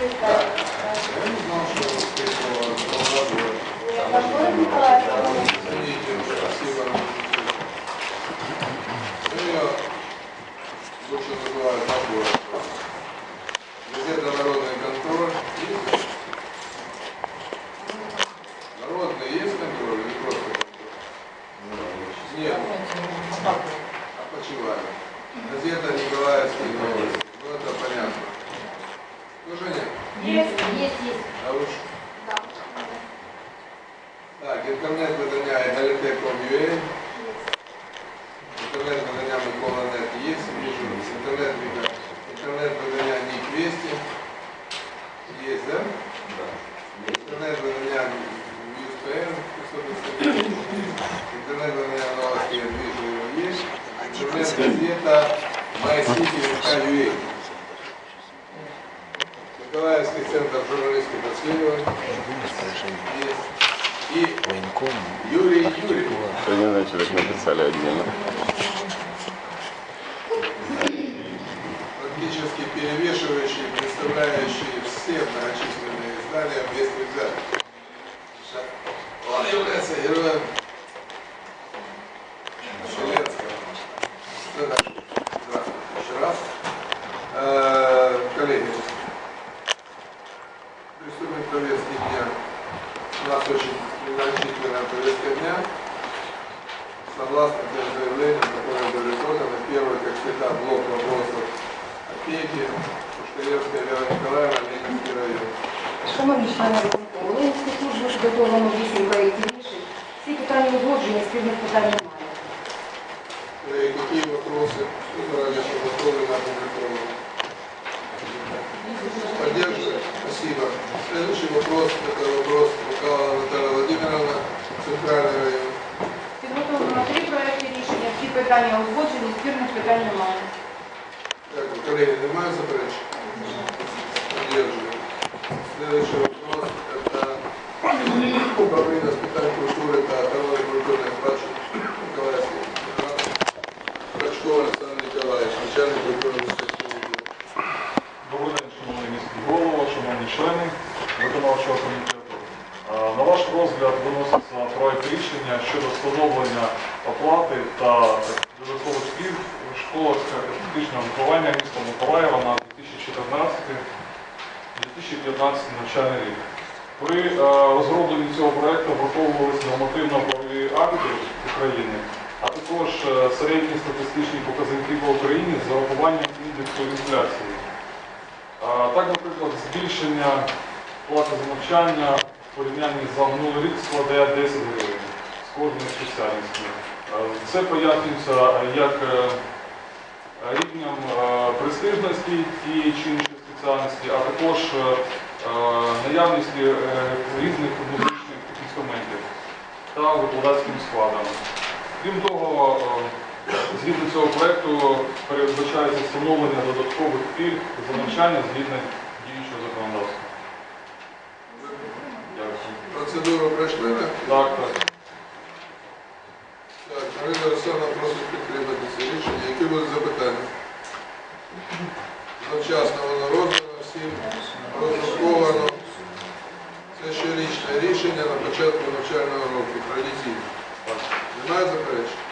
Я Спасибо. Лучше называют набор. Газета «Народ» Egalite.com.ua, інтернет видання Микола.нет є, вижу, інтернет видання, інтернет видання Ник Вести, есть, да? Интернет видання USPN, интернет видання новости я вижу его есть, интернет газета MyCity.ua. Николаевский центр журналистских расследований И Юрий Юрьев. Один человек написали отдельно. практически перевешивающий, представляющий все многочисленные издания вместе взятых. Он является героем Вселенского. Еще раз. Э, Коллеги, приступим к повестке дня. У нас очень значительная повестка дня. Согласно тем заявлениям, которые были поданы, первый, как всегда, блок вопросов опеки, Пушкаревская Вера Николаевна, Ленинский район. Шановні члени виконкому, Ленінський суд вже підготовлено вісім проєктів рішень. Всі питання узгоджені, спільних питань немає. Э, Какие вопросы заранее подготовлены, опубликованы? Поддерживаем? питання узгоджені, спільних питань немає. Так, коллеги, немає заперечень? Поддерживаем. Следующий вопрос, это управление с питань культуры, это охрана культурной спадщины Николаевский. Рачков Александр Николаевич, начальник культурного министерства. Добрий день, шановний міський голова, шановні члени виконавчого комітету. А, На ваш розгляд виноситься проект рішення щодо встановлення оплати та додаткових пільг у школах фізичного виховання міста Миколаєва на 2014-2015 навчальний рік. При е, розробленні цього проекту враховувалися нормативно-правові акти України, а також е, середні статистичні показники по Україні з зарахуванням індексу інфляції. Так, наприклад, збільшення плати за навчання в порівнянні за минулий рік складає 10 гривень з кожною спеціальністю. Це пояснюється е, як е, рівнем е, престижності тієї чи іншої спеціальності, а також наявністю е, різних музичних інструментів та викладацьким складом. Крім того, згідно цього проекту передбачається встановлення додаткових пільг за навчання згідно діючого законодавства. Дякую. Процедуру пройшли? Так, так. Марина Олександровна просить підтримати це рішення. Які будуть запитання? Завчасно воно роздано, всім роздруковано. Це щорічне рішення на початку навчального року, традиційно. Немає заперечень?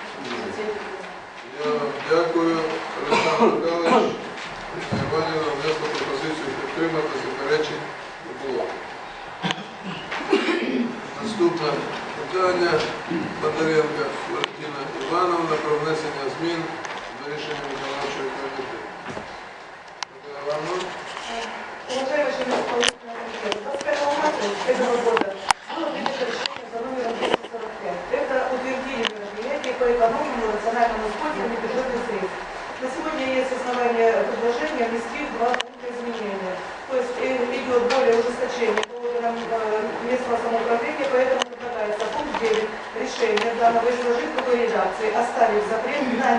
Я вам дякую. Олександр Михайлович, Іванівна внесла пропозицію підтримати заперечень не було. Наступне питання Бондаренка Валентина Івановна про внесення змін до рішення виконавчого комітету. Наталя Івановна, Уважаемый член исполнительного комитета, 21 марта этого года было принято решение за номером 245. Это утвердили мероприятие по экономии национальному использованию бюджетных средств. На сегодня есть основания предложения внести два пункта изменения. То есть э, идет более ужесточение по органам предлагается пункт 9 решения данного в такой редакции, запрет на